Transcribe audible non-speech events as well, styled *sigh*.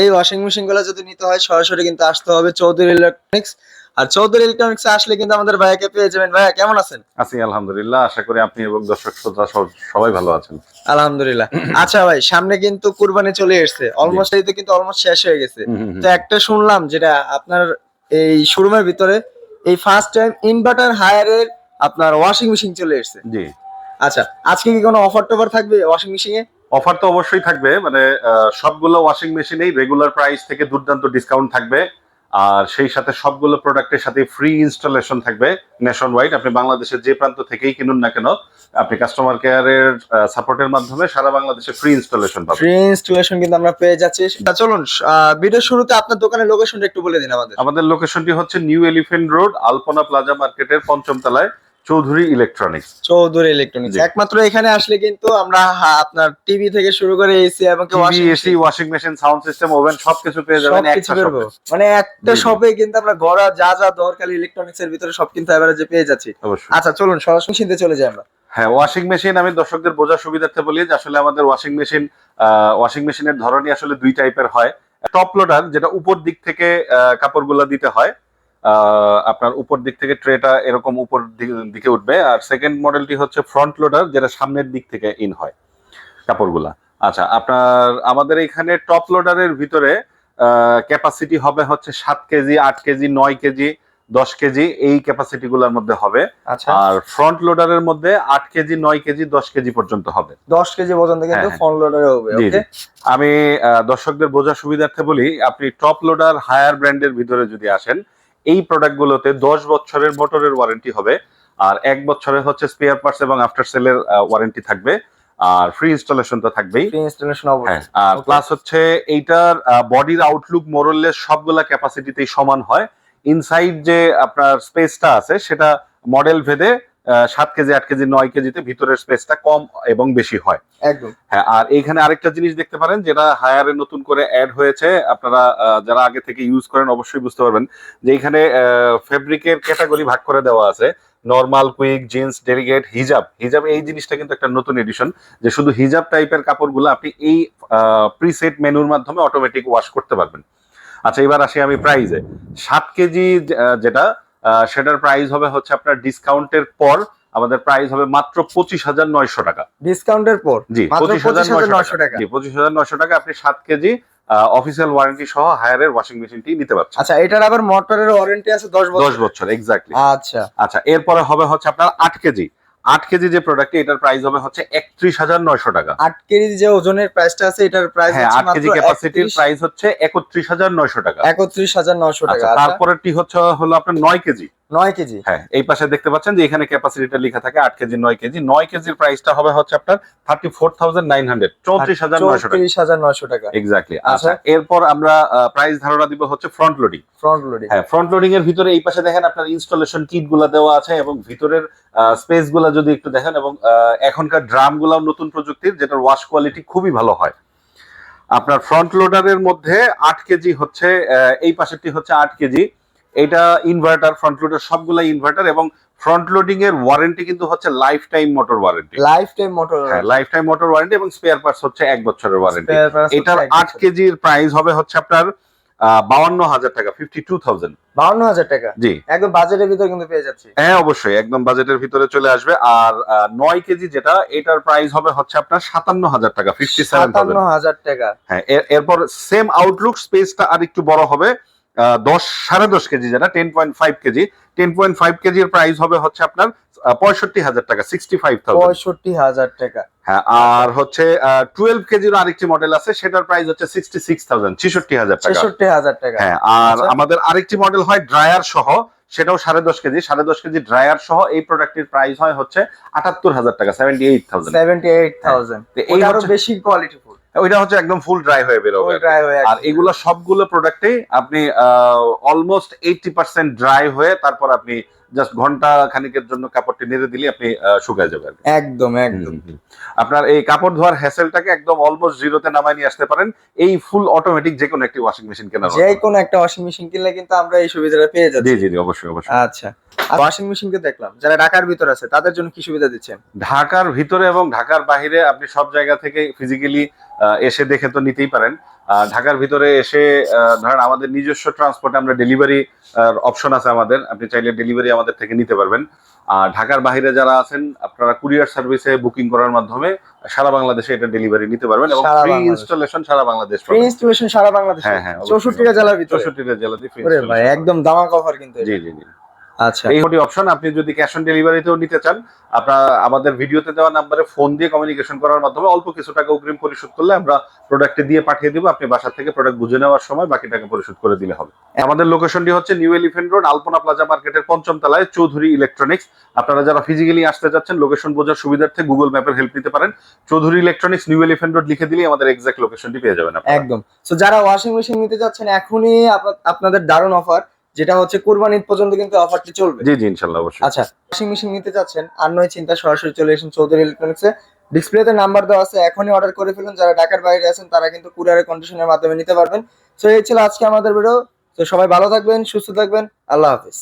এই ওয়াশিং মেশিনগুলো যদি নিতে হয় সরাসরি কিন্তু আসতে হবে চৌধুরী ইলেকট্রনিক্স আর চৌধুরী ইলেকট্রনিক্স আসলে কিন্তু আমাদের ভাইয়াকে পেয়ে যাবেন। ভাইয়া কেমন আছেন? আছি আলহামদুলিল্লাহ। আশা করি আপনি এবং দর্শক শ্রোতা সবাই ভালো আছেন। আলহামদুলিল্লাহ। *clears throat* আচ্ছা ভাই সামনে কিন্তু কুরবানি চলে এসেছে। অলমোস্ট এই তো কিন্তু অলমোস্ট শেষ হয়ে গেছে। তো একটা শুনলাম যেটা আপনার এই শোরুমের ভিতরে এই ফার্স্ট টাইম ইনভার্টার হায়ারের আপনার ওয়াশিং মেশিন চলে এসেছে। জি। আচ্ছা আজকে কি কোনো অফার টফার থাকবে ওয়াশিং মেশিনে অফার তো অবশ্যই থাকবে মানে সবগুলো ওয়াশিং মেশিনেই রেগুলার প্রাইস থেকে দুর্দান্ত ডিসকাউন্ট থাকবে। আর সেই সাথে সবগুলো প্রোডাক্টের সাথে ফ্রি ইনস্টলেশন থাকবে নেশন ওয়াইড আপনি বাংলাদেশের যে প্রান্ত থেকেই কিনুন না কেন আপনি কাস্টমার কেয়ারের সাপোর্টের মাধ্যমে সারা বাংলাদেশে ফ্রি ইনস্টলেশন পাবেন। ফ্রি ইনস্টলেশন কিন্তু আমরা পেয়ে যাচ্ছি। চলুন ভিডিও শুরুতে আপনার দোকানের লোকেশনটা একটু বলে দিন আমাদের। আমাদের লোকেশনটি হচ্ছে new elephant road Alpana plaza মার্কেটের পঞ্চম তলায় চৌধুরী ইলেকট্রনিক্স চৌধুরী ইলেকট্রনিক্স একমাত্র এখানে আসলে কিন্তু আমরা আপনার টিভি থেকে শুরু করে এসি এবং TV AC washing machine sound system oven সবকিছু পেয়ে যাবেন একটা শপে মানে একটা। শপে কিন্তু আমরা গড়া যা যা দরকার ইলেকট্রনিক্স এর ভিতরে সব কিন্তু এভারেজে পেয়ে যাচ্ছি। আচ্ছা চলুন সরাসরি মেশিনতে চলে যাই আমরা। হ্যাঁ ওয়াশিং মেশিন আমি দর্শকদের বোঝার সুবিধার্থে বলি যে আসলে আমাদের ওয়াশিং মেশিন ওয়াশিং মেশিনের ধরনই আসলে দুই টাইপের হয়। টপ লোডার যেটা উপর দিক থেকে কাপড়গুলো দিতে হয় আপনার উপর দিক থেকে ট্রেটা এরকম উপর দিকে উঠবে। আর সেকেন্ড মডেলটি হচ্ছে ফ্রন্ট লোডার যেটা সামনের দিক থেকে ইন হয় কাপড়গুলা। আচ্ছা আপনার আমাদের এখানে টপ লোডারের ভিতরে ক্যাপাসিটি হবে হচ্ছে সাত কেজি আট কেজি নয় কেজি দশ কেজি এই ক্যাপাসিটি গুলোর মধ্যে হবে। আচ্ছা। আর ফ্রন্ট লোডারের মধ্যে আট কেজি নয় কেজি দশ কেজি পর্যন্ত হবে। দশ কেজি পর্যন্ত কিন্তু ফ্রন্ট ফোন লোডারে হবে ওকে আমি দর্শকদের বোঝার সুবিধার্থে বলি আপনি টপ লোডার হায়ার ব্র্যান্ডের ভিতরে যদি আসেন এই প্রোডাক্টগুলোতে দশ বছরের মোটরের ওয়ারেন্টি হবে। আর এক বছরের হচ্ছে স্পেয়ার পার্টস এবং আফটার সেলের ওয়ারেন্টি থাকবে। আর ফ্রি ইনস্টলেশন তো থাকবেই। ফ্রি ইনস্টলেশন হ্যাঁ অবশ্যই আর Okay. প্লাস হচ্ছে এইটার বডির আউটলুক মোরললেস সবগুলা ক্যাপাসিটিতেই সমান হয়। ইনসাইড যে আপনার স্পেসটা আছে সেটা মডেল ভেদে সাত কেজি আট কেজি নয় কেজিতে ভিতরের স্পেসটা কম এবং বেশি হয়। একদম। হ্যাঁ আর এইখানে আরেকটা জিনিস দেখতে পারেন যেটা হায়ারে নতুন করে অ্যাড হয়েছে আপনারা যারা আগে থেকে ইউজ করেন অবশ্যই বুঝতে পারবেন যে এখানে ফেব্রিকের ক্যাটাগরি ভাগ করে দেওয়া আছে নর্মাল কুইক জিন্স ডেরিগেট হিজাব হিজাব এই জিনিসটা কিন্তু একটা নতুন এডিশন যে শুধু হিজাব টাইপের কাপড়গুলো আপনি এই প্রিসেট মেনুর মাধ্যমে অটোমেটিক ওয়াশ করতে পারবেন। আচ্ছা এবার আসি আমি প্রাইজে সাত কেজি যেটা সেটার প্রাইস হবে হচ্ছে আপনার ডিসকাউন্টের পর আমাদের প্রাইস হবে মাত্র পঁচিশ হাজার নয়শো টাকা। ডিসকাউন্টের পর? জি পঁচিশ হাজার নয়শো টাকা। জি পঁচিশ হাজার নয়শো টাকা আপনি সাত কেজি অফিসিয়াল ওয়ারেন্টি সহ হায়ারের ওয়াশিং মেশিনটি নিতে পারছেন। আচ্ছা এটার আবার মোটরের ওয়ারেন্টি আছে দশ দশ বছর বছর এক্স্যাক্টলি আচ্ছা। আচ্ছা এরপরে হবে হচ্ছে আপনার আট কেজি। আট কেজি যে প্রোডাক্ট এটার প্রাইস হবে হচ্ছে একত্রিশ হাজার নয়শো টাকা। আট কেজি যে ওজনের প্রাইসটা আছে এটার প্রাইস হ্যাঁ আট কেজি ক্যাপাসিটির প্রাইস হচ্ছে একত্রিশ হাজার নয়শো টাকা। একত্রিশ হাজার নয়শো টাকা। আচ্ছা আচ্ছা। তারপরেরটি হচ্ছে হলো আপনার নয় কেজি। নয় কেজি। হ্যাঁ এই পাশে দেখতে পাচ্ছেন যে এখানে ক্যাপাসিটিটা লেখা থাকে আট কেজি নয় কেজি। নয় কেজির প্রাইসটা হবে হচ্ছে আপনার thirty four thousand nine hundred চৌত্রিশ হাজার নয়শো চৌত্রিশ হাজার নশো টাকা। এক্স্যাক্টলি আচ্ছা। আচ্ছা। এরপর আমরা প্রাইস ধারণা দিব হচ্ছে ফ্রন্ট লোডিং ফ্রন্ট লোডিং হ্যাঁ ফ্রন্ট লোডিং এর ভিতরে এই পাশে দেখেন আপনার ইনস্টলেশন কিটগুলা দেওয়া আছে এবং ভিতরের স্পেসগুলা যদি একটু দেখেন এবং এখনকার ড্রাম গুলাও নতুন প্রযুক্তির যেটার ওয়াশ কোয়ালিটি খুবই ভালো হয়। আপনার ফ্রন্ট লোডারের মধ্যে আট কেজি হচ্ছে এই পাশেরটি হচ্ছে আট কেজি। এটা ইনভার্টার ফ্রন্ট লোডার সবগুলা ইনভার্টার এবং ফ্রন্ট লোডিং এর ওয়ারেন্টি কিন্তু হচ্ছে lifetime motor warranty lifetime motor হ্যাঁ লাইফ টাইম মোটর ওয়ারেন্টি এবং স্পেয়ার পার্টস হচ্ছে এক বছরের ওয়ারেন্টি এটার আট কেজির প্রাইস হবে হচ্ছে আপনার বাউান্ন হাজার টাকা ফিফটি টু থাউজেন্ড বাউন্ন হাজার টাকা? জি। একদম বাজেটের ভিতরে কিন্তু পেয়ে যাচ্ছি। হ্যাঁ অবশ্যই একদম বাজেটের ভিতরে চলে আসবে। আর নয় কেজি যেটা এটার প্রাইস হবে হচ্ছে আপনার সাতান্ন হাজার টাকা ফিফটি সেভেন হাজার টাকা। হ্যাঁ এরপর সেম আউটলুক স্পেসটা আর একটু বড় হবে। দশ সাড়ে দশ কেজি যেটা ten point five KG. Ten point five কেজির প্রাইস হবে হচ্ছে আপনার পঁয়ষট্টি হাজার টাকা সিক্সটি ফাইভ থাউজেন্ড পঁয়ষট্টি হাজার টাকা। হ্যাঁ আর হচ্ছে টুয়েলভ কেজির আরেকটি মডেল আছে সেটার প্রাইস হচ্ছে সিক্সটি সিক্স থাউজেন্ড ছেষট্টি হাজার টাকা। ছেষট্টি হাজার টাকা। হ্যাঁ আর আচ্ছা। আমাদের আরেকটি মডেল হয় ড্রায়ার সহ সেটাও সাড়ে দশ কেজি সাড়ে দশ কেজি ড্রায়ার সহ এই প্রোডাক্টের প্রাইস হয় হচ্ছে আটাত্তর হাজার টাকা seventy eight thousand seventy eight thousand এই আরও বেশি কোয়ালিটি ওইটা হচ্ছে একদম ফুল ড্রাই হয়ে বেরোবে আর এগুলো সবগুলো প্রোডাক্টে আপনি অলমোস্ট এইটি পার্সেন্ট ড্রাই হয়ে তারপর আপনি জাস্ট ঘণ্টা খানিকের জন্য কাপড়টি নেড়ে দিলে আপনি শুকায় যাবে একদম একদম। আপনার এই কাপড় ধোয়ার হ্যাসেলটাকে একদম অলমোস্ট জিরোতে নামায় নিয়ে আসতে পারেন। এই ফুল অটোমেটিক যে কোনো একটি ওয়াশিং মেশিন কেনার যে কোনো একটা ওয়াশিং মেশিন কিনলে কিন্তু আমরা এই সুবিধাটা পেয়ে যাচ্ছি। জি জি অবশ্যই অবশ্যই। আচ্ছা। ওয়াশিং মেশিনকে দেখলাম যারা ঢাকার ভিতর আছে তাদের জন্য কি সুবিধা দিচ্ছেন ঢাকার ভিতরে এবং ঢাকার বাইরে আপনি সব জায়গা থেকে ফিজিক্যালি এসে দেখে তো নিতেই পারেন। ঢাকার ভিতরে এসে ধরেন আমাদের নিজস্ব ট্রান্সপোর্টে আমরা ডেলিভারি অপশন আছে আমাদের। আপনি চাইলে ডেলিভারি আমাদের থেকে নিতে পারবেন। আর ঢাকার বাইরে যারা আছেন আপনারা কুরিয়ার সার্ভিসে বুকিং করার মাধ্যমে সারা বাংলাদেশে এটা ডেলিভারি নিতে পারবেন এবং ফ্রি। ইনস্টলেশন সারা বাংলাদেশ ফ্রি ইনস্টলেশন সারা বাংলাদেশে? হ্যাঁ, হ্যাঁ, অবশ্যই। চৌষট্টিটা জেলার ভিতরে? চৌষট্টিটা জেলাতে ফ্রি ভাই একদম দামাক অফার কিন্তু জি জি জি। আচ্ছা। এই হটি অপশন আপনি যদি ক্যাশ অন ডেলিভারিতেও নিতে চান আপনার আমাদের ভিডিওতে দেওয়া নাম্বারে ফোন দিয়ে কমিউনিকেশন করার মাধ্যমে অল্প কিছু টাকা অগ্রিম পরিশোধ করলে আমরা প্রোডাক্টে দিয়ে পাঠিয়ে দিব। আপনি বাসা থেকে প্রোডাক্ট বুঝে নেওয়ার সময় বাকি টাকা পরিশোধ করে দিলে হবে। আমাদের লোকেশনটি হচ্ছে new elephant road Alpana plaza মার্কেটের পঞ্চম তলায় চৌধুরী ইলেকট্রনিক্স আপনারা যারা ফিজিক্যালি আসতে যাচ্ছেন লোকেশন বোঝার সুবিধার্থে গুগল ম্যাপের হেল্প নিতে পারেন। Chowdhury electronics new elephant road লিখে দিলেই আমাদের এক্সাক্ট লোকেশনটি পেয়ে যাবেন। একদম। তো যারা ওয়াশিং মেশিন নিতে যাচ্ছেন এখনই আপনাদের দারুণ অফার যেটা হচ্ছে কুরবান ঈদ পর্যন্ত কিন্তু অফারটি চলবে। জি জি ইনশাল্লাহ অবশ্যই। আচ্ছা ওয়াশিং মেশিন নিতে চাচ্ছেন আর নয় চিন্তা সরাসরি চলে এসেছেন চৌধুরী ইলেকট্রনিক্সে ডিসপ্লেতে নাম্বার দেওয়া আছে এখনই অর্ডার করে ফেলুন। যারা ঢাকার বাইরে আছেন তারা কিন্তু কুরিয়ারের কন্ডিশনের মাধ্যমে নিতে পারবেন। তো এই ছিল আজকে আমাদের ভিডিও তো সবাই ভালো থাকবেন সুস্থ থাকবেন। আল্লাহ হাফিজ।